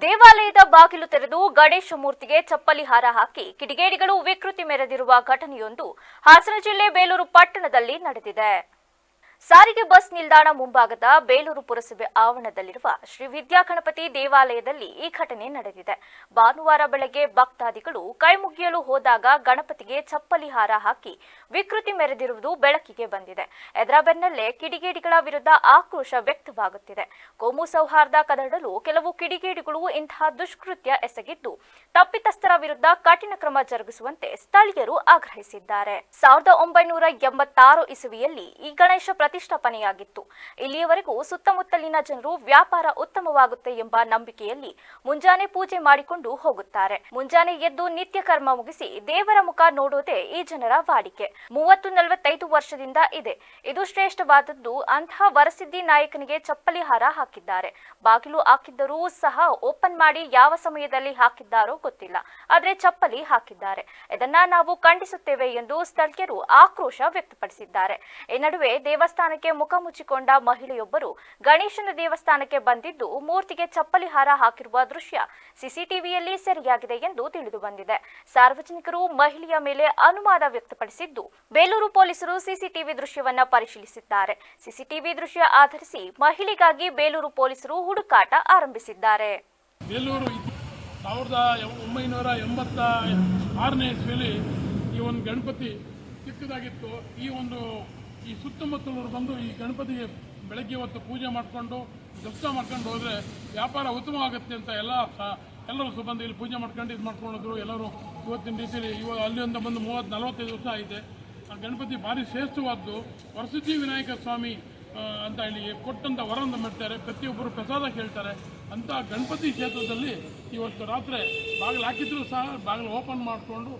ದೇವಾಲಯದ ಬಾಗಿಲು ತೆರೆದು ಗಣೇಶ ಮೂರ್ತಿಗೆ ಚಪ್ಪಲಿ ಹಾರ ಹಾಕಿ ಕಿಡಿಗೇಡಿಗಳು ವಿಕೃತಿ ಮೆರೆದಿರುವ ಘಟನೆಯೊಂದು ಹಾಸನ ಜಿಲ್ಲೆ ಬೇಲೂರು ಪಟ್ಟಣದಲ್ಲಿ ನಡೆದಿದೆ. ಸಾರಿಗೆ ಬಸ್ ನಿಲ್ದಾಣ ಮುಂಭಾಗದ ಬೇಲೂರು ಪುರಸಭೆ ಆವರಣದಲ್ಲಿರುವ ಶ್ರೀ ವಿದ್ಯಾಗಣಪತಿ ದೇವಾಲಯದಲ್ಲಿ ಈ ಘಟನೆ ನಡೆದಿದೆ. ಭಾನುವಾರ ಬೆಳಗ್ಗೆ ಭಕ್ತಾದಿಗಳು ಕೈಮುಗಿಯಲು ಹೋದಾಗ ಗಣಪತಿಗೆ ಚಪ್ಪಲಿ ಹಾರ ಹಾಕಿ ವಿಕೃತಿ ಮೆರೆದಿರುವುದು ಬೆಳಕಿಗೆ ಬಂದಿದೆ. ಇದರ ಕಿಡಿಗೇಡಿಗಳ ವಿರುದ್ಧ ಆಕ್ರೋಶ ವ್ಯಕ್ತವಾಗುತ್ತಿದೆ. ಕೋಮು ಸೌಹಾರ್ದ ಕದಡಲು ಕೆಲವು ಕಿಡಿಗೇಡಿಗಳು ಇಂತಹ ದುಷ್ಕೃತ್ಯ ಎಸಗಿದ್ದು ವಿರುದ್ಧ ಕಠಿಣ ಕ್ರಮ ಜರುಗಿಸುವಂತೆ ಸ್ಥಳೀಯರು ಆಗ್ರಹಿಸಿದ್ದಾರೆ. ಸಾವಿರದ ಒಂಬೈನೂರ ಎಂಬತ್ತಾರು ಇಸುವಿಯಲ್ಲಿ ಈ ಗಣೇಶ ಪ್ರತಿಷ್ಠಾಪನೆಯಾಗಿತ್ತು. ಇಲ್ಲಿಯವರೆಗೂ ಸುತ್ತಮುತ್ತಲಿನ ಜನರು ವ್ಯಾಪಾರ ಉತ್ತಮವಾಗುತ್ತೆ ಎಂಬ ನಂಬಿಕೆಯಲ್ಲಿ ಮುಂಜಾನೆ ಪೂಜೆ ಮಾಡಿಕೊಂಡು ಹೋಗುತ್ತಾರೆ. ಮುಂಜಾನೆ ಎದ್ದು ನಿತ್ಯ ಕರ್ಮ ಮುಗಿಸಿ ದೇವರ ಮುಖ ನೋಡೋದೇ ಈ ಜನರ ವಾಡಿಕೆ. ಮೂವತ್ತು ನಲವತ್ತೈದು ವರ್ಷದಿಂದ ಇದೆ. ಇದು ಶ್ರೇಷ್ಠವಾದದ್ದು. ಅಂತಹ ವರಸಿದ್ಧಿ ನಾಯಕನಿಗೆ ಚಪ್ಪಲಿ ಹಾರ ಹಾಕಿದ್ದಾರೆ. ಬಾಗಿಲು ಹಾಕಿದ್ದರೂ ಸಹ ಓಪನ್ ಮಾಡಿ ಯಾವ ಸಮಯದಲ್ಲಿ ಹಾಕಿದ್ದಾರೋ ಗೊತ್ತಿಲ್ಲ. ಆದ್ರೆ ಚಪ್ಪಲಿ ಹಾಕಿದ್ದಾರೆ. ಇದನ್ನ ನಾವು ಖಂಡಿಸುತ್ತೇವೆ ಎಂದು ಸ್ಥಳೀಯರು ಆಕ್ರೋಶ ವ್ಯಕ್ತಪಡಿಸಿದ್ದಾರೆ. ಈ ನಡುವೆ ದೇವಸ್ಥಾನಕ್ಕೆ ಮುಖ ಮುಚ್ಚಿಕೊಂಡ ಮಹಿಳೆಯೊಬ್ಬರು ಗಣೇಶನ ದೇವಸ್ಥಾನಕ್ಕೆ ಬಂದಿದ್ದು, ಮೂರ್ತಿಗೆ ಚಪ್ಪಲಿ ಹಾರ ಹಾಕಿರುವ ದೃಶ್ಯ ಸಿಸಿಟಿವಿಯಲ್ಲಿ ಸೆರೆಯಾಗಿದೆ ಎಂದು ತಿಳಿದು ಬಂದಿದೆ. ಸಾರ್ವಜನಿಕರು ಮಹಿಳೆಯ ಮೇಲೆ ಅನುಮಾನ ವ್ಯಕ್ತಪಡಿಸಿದ್ದು, ಬೇಲೂರು ಪೊಲೀಸರು ಸಿಸಿಟಿವಿ ದೃಶ್ಯವನ್ನ ಪರಿಶೀಲಿಸಿದ್ದಾರೆ. ಸಿಸಿಟಿವಿ ದೃಶ್ಯ ಆಧರಿಸಿ ಮಹಿಳೆಗಾಗಿ ಬೇಲೂರು ಪೊಲೀಸರು ಹುಡುಕಾಟ ಆರಂಭಿಸಿದ್ದಾರೆ. ಸಾವಿರದ ಒಂಬೈನೂರ ಎಂಬತ್ತ ಆರನೇ ಇಸ್ವಿಯಲ್ಲಿ ಈ ಒಂದು ಗಣಪತಿ ಚಿಕ್ಕದಾಗಿತ್ತು. ಈ ಒಂದು, ಈ ಸುತ್ತಮುತ್ತಲವರು ಬಂದು ಈ ಗಣಪತಿಗೆ ಬೆಳಗ್ಗೆ ಹೊತ್ತು ಪೂಜೆ ಮಾಡಿಕೊಂಡು, ದರ್ಶನ ಮಾಡ್ಕೊಂಡು ಹೋದರೆ ವ್ಯಾಪಾರ ಉತ್ತಮವಾಗುತ್ತೆ ಅಂತ ಎಲ್ಲ ಎಲ್ಲರೂ ಸಹ ಬಂದು ಇಲ್ಲಿ ಪೂಜೆ ಮಾಡ್ಕೊಂಡು ಇದು ಮಾಡ್ಕೊಂಡಿದ್ರು. ಎಲ್ಲರೂ ಇವತ್ತಿನ ರೀತಿಯಲ್ಲಿ ಇವಾಗ ಅಲ್ಲಿಂದ ಬಂದು ಮೂವತ್ತು, ನಲವತ್ತೈದು ವರ್ಷ ಆಗಿದೆ. ಆ ಗಣಪತಿ ಭಾರಿ ಶ್ರೇಷ್ಠವಾದ್ದು. ವರಸಿದ್ಧಿ ವಿನಾಯಕ ಸ್ವಾಮಿ ಅಂತ ಹೇಳಿ ಕೊಟ್ಟಂತ ವರವನ್ನು ಮಾಡ್ತಾರೆ. ಪ್ರತಿಯೊಬ್ಬರು ಪ್ರಸಾದ ಕೇಳ್ತಾರೆ. ಅಂತ ಗಣಪತಿ ಕ್ಷೇತ್ರದಲ್ಲಿ ಇವತ್ತು ರಾತ್ರಿ ಬಾಗಿಲು ಹಾಕಿದ್ರು ಸಹ, ಬಾಗಿಲು ಓಪನ್ ಮಾಡಿಕೊಂಡು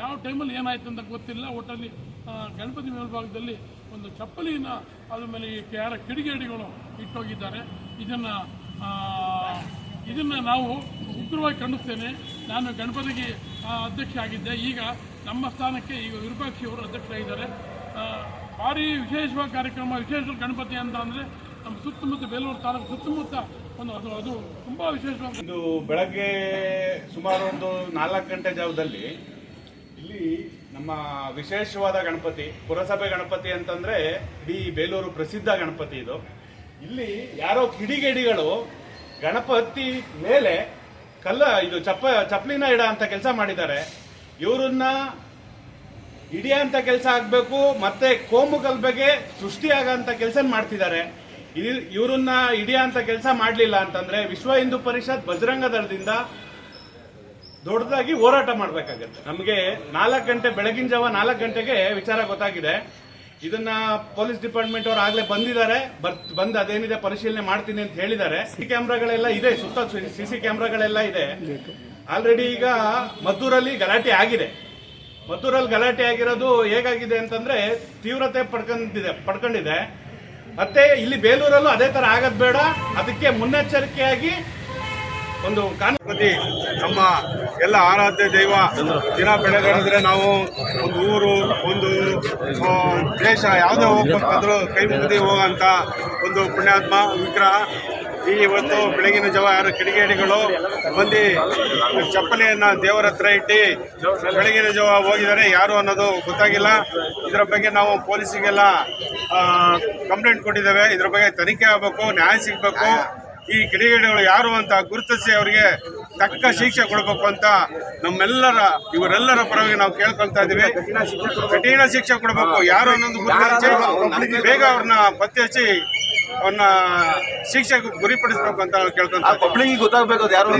ಯಾವ ಟೈಮಲ್ಲಿ ಏನಾಯ್ತು ಅಂತ ಗೊತ್ತಿಲ್ಲ. ಒಟ್ಟಲ್ಲಿ ಗಣಪತಿ ಮೇಲ್ಭಾಗದಲ್ಲಿ ಒಂದು ಚಪ್ಪಲಿನ ಅದ್ರ ಮೇಲೆ ಈ ಯಾರ ಕಿಡಿಗೇಡಿಗಳು ಇಟ್ಟೋಗಿದ್ದಾರೆ. ಇದನ್ನು ಇದನ್ನು ನಾವು ಉಗ್ರವಾಗಿ ಖಂಡಿಸ್ತೇನೆ. ನಾನು ಗಣಪತಿಗೆ ಅಧ್ಯಕ್ಷ ಆಗಿದ್ದೆ. ಈಗ ನಮ್ಮ ಸ್ಥಾನಕ್ಕೆ ಈಗ ವಿರೂಪಾಕ್ಷಿ ಅವರು ಅಧ್ಯಕ್ಷರಾಗಿದ್ದಾರೆ. ಭಾರಿ ವಿಶೇಷವಾದ ಕಾರ್ಯಕ್ರಮ, ವಿಶೇಷ ಗಣಪತಿ ಅಂತ ಅಂದರೆ ನಮ್ಮ ಸುತ್ತಮುತ್ತ ಬೇಲೂರು ತಾಲೂಕು ಸುತ್ತಮುತ್ತ ಒಂದು ಅದು ಅದು ತುಂಬ ವಿಶೇಷವಾಗಿ ಇದು ಬೆಳಗ್ಗೆ ಸುಮಾರು ಒಂದು ನಾಲ್ಕು ಗಂಟೆ ಜಾವದಲ್ಲಿ ಇಲ್ಲಿ ನಮ್ಮ ವಿಶೇಷವಾದ ಗಣಪತಿ, ಪುರಸಭೆ ಗಣಪತಿ ಅಂತಂದ್ರೆ ಇಡೀ ಬೇಲೂರು ಪ್ರಸಿದ್ಧ ಗಣಪತಿ ಇದು. ಇಲ್ಲಿ ಯಾರೋ ಕಿಡಿಗೇಡಿಗಳು ಗಣಪತಿ ಮೇಲೆ ಕಲ್ಲ, ಇದು ಚಪ್ಪ, ಚಪ್ಪಲಿನ ಇಡ ಅಂತ ಕೆಲಸ ಮಾಡಿದ್ದಾರೆ. ಇವರನ್ನ ಹಿಡಿಯಂತ ಕೆಲಸ ಆಗಬೇಕು, ಮತ್ತೆ ಕೋಮು ಸೃಷ್ಟಿಯಾಗ ಅಂತ ಕೆಲಸ ಮಾಡ್ತಿದ್ದಾರೆ. ಇವ್ರನ್ನ ಅಂತ ಕೆಲಸ ಮಾಡಲಿಲ್ಲ ಅಂತಂದ್ರೆ ವಿಶ್ವ ಹಿಂದೂ ಪರಿಷತ್ ಬಜರಂಗ ದಳದಿಂದ ದೊಡ್ಡದಾಗಿ ಹೋರಾಟ ಮಾಡಬೇಕಾಗತ್ತೆ. ನಮಗೆ ನಾಲ್ಕು ಗಂಟೆ ಬೆಳಗಿನ ಜಾವ ನಾಲ್ಕು ಗಂಟೆಗೆ ವಿಚಾರ ಗೊತ್ತಾಗಿದೆ. ಇದನ್ನ ಪೊಲೀಸ್ ಡಿಪಾರ್ಟ್ಮೆಂಟ್ ಅವರು ಆಗ್ಲೇ ಬಂದಿದ್ದಾರೆ. ಬಂದ್ ಅದೇನಿದೆ ಪರಿಶೀಲನೆ ಮಾಡ್ತೀನಿ ಅಂತ ಹೇಳಿದ್ದಾರೆ. ಸಿ ಕ್ಯಾಮ್ರಾಗಳೆಲ್ಲ ಇದೆ, ಸುತ್ತ ಸಿಸಿ ಕ್ಯಾಮ್ರಾಗಳೆಲ್ಲ ಇದೆ. ಆಲ್ರೆಡಿ ಈಗ ಮದ್ದೂರಲ್ಲಿ ಗಲಾಟೆ ಆಗಿದೆ. ಮದ್ದೂರಲ್ಲಿ ಗಲಾಟೆ ಆಗಿರೋದು ಹೇಗಾಗಿದೆ ಅಂತಂದ್ರೆ ತೀವ್ರತೆ ಪಡ್ಕೊಂಡಿದೆ ಪಡ್ಕೊಂಡಿದೆ. ಮತ್ತೆ ಇಲ್ಲಿ ಬೇಲೂರಲ್ಲೂ ಅದೇ ತರ ಆಗದ್ ಬೇಡ. ಅದಕ್ಕೆ ಮುನ್ನೆಚ್ಚರಿಕೆಯಾಗಿ ಒಂದು ಕಾನೂನು ನಮ್ಮ ಎಲ್ಲ ಆರಾಧ್ಯ ದೈವ ದಿನ ಬೆಳಗಾದ್ರೆ ನಾವು ಒಂದು ಊರು, ಒಂದು ದೇಶ ಯಾವುದೇ ಹೋಗ್ಬೇಕಾದ್ರೂ ಕೈ ಮುಗಿದು ಹೋಗಂತ ಒಂದು ಪುಣ್ಯಾತ್ಮ, ವಿಗ್ರಹ ಇವತ್ತು ಬೆಳಗಿನ ಜಾವ ಯಾರು ಕಿಡಿಗೇಡಿಗಳು ಬಂದು ಚಪ್ಪಲಿಯನ್ನ ದೇವರ ಹತ್ರ ಇಟ್ಟು ಬೆಳಗಿನ ಜಾವ ಹೋಗಿದ್ದಾರೆ. ಯಾರು ಅನ್ನೋದು ಗೊತ್ತಾಗಿಲ್ಲ. ಇದರ ಬಗ್ಗೆ ನಾವು ಪೊಲೀಸಿಗೆಲ್ಲ ಕಂಪ್ಲೇಂಟ್ ಕೊಟ್ಟಿದ್ದೇವೆ. ಇದ್ರ ಬಗ್ಗೆ ತನಿಖೆ ಆಗಬೇಕು, ನ್ಯಾಯ ಸಿಗಬೇಕು. ಈ ಕಿಡಿಗೇಡಿಗಳು ಯಾರು ಅಂತ ಗುರುತಿಸಿ ಅವರಿಗೆ ತಕ್ಕ ಶಿಕ್ಷೆ ಕೊಡಬೇಕು ಅಂತ ನಮ್ಮೆಲ್ಲರ, ಇವರೆಲ್ಲರ ಪರವಾಗಿ ನಾವು ಕೇಳ್ಕೊಳ್ತಾ ಇದೀವಿ ಕಠಿಣ ಶಿಕ್ಷೆ ಕೊಡಬೇಕು. ಯಾರು ಅನ್ನೋದು ಬೇಗ ಅವ್ರನ್ನ ಪತ್ತೆ ಹಚ್ಚಿ ಅವ್ರನ್ನ ಶಿಕ್ಷೆಗೆ ಗುರಿಪಡಿಸ್ಬೇಕು ಅಂತ ನಾವು ಕೇಳ್ಕೊಂತ ಪಬ್ಲಿಕ್ ಗೊತ್ತಾಗಬೇಕು ಅದು ಯಾರು.